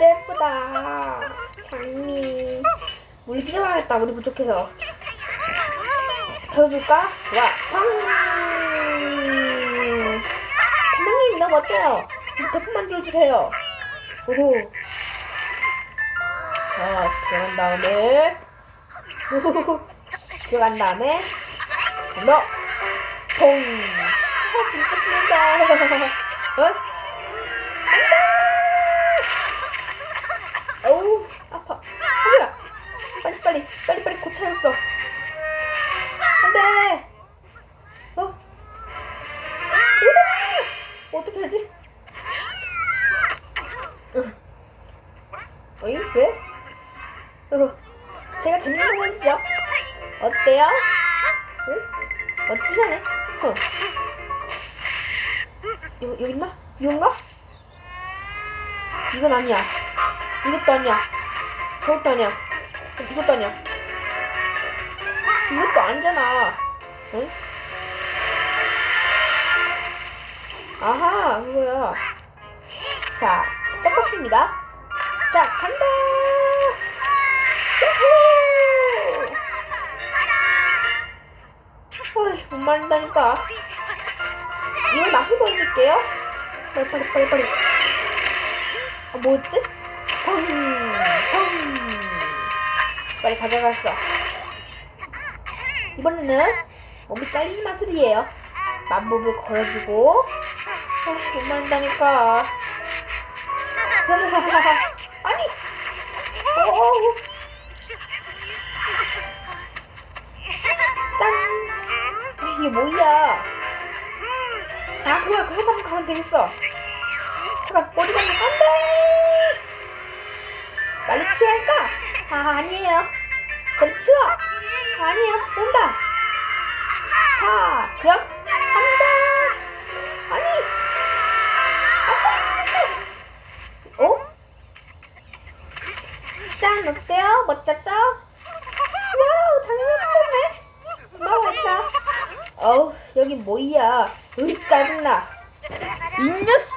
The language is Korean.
예쁘다. 장미. 물 필요하겠다. 우리 부족해서. 더 줄까? 좋아. 팡! 대장님 너무 멋져요. 대품 만들어주세요. 오호. 자, 들어간 다음에. 오호호호. 들어간 다음에. 너. 통. 아, 진짜 신난다. 어? 안돼! 어우, 아파. 어, 뭐야? 빨리, 빨리, 빨리, 빨리 고쳐야겠어. 안돼! 어? 오잖아! 어떻게 하지? 응. 어이, 왜? 어, 제가 재밌는 거 했죠? 어때요? 응? 멋지네. huh. 여, 여기 있나? 이건가? 이건 아니야. 이것도 아니야. 저것도 아니야. 이것도 아니야. 이것도 아니잖아. 응? 아하, 그거야. 자, 섞었습니다. 자, 간다! 어이, 못 말린다니까. 이걸 맛을 보여드릴게요. 빨리, 빨리, 빨리, 빨리. 아, 뭐였지? 빨리 가져갔어. 이번에는 몸이 잘리지 마술이에요. 만법을 걸어주고. 아, 못 말린다니까. 아니! 어 짠! 아, 이게 뭐야? 아, 그거야, 그거 잡고 가면 되겠어. 잠깐, 갔나? 안 돼! 빨리 치워할까? 아, 아니에요. 저리 치워! 아니에요, 온다! 자, 그럼, 간다! 아니! 안 돼! 어? 짠, 어때요? 멋졌죠? 와우, 장난 미쳤네! 고마워, 얘들아. 어우, 여기 뭐야? 으이, 짜증나. 이 녀석!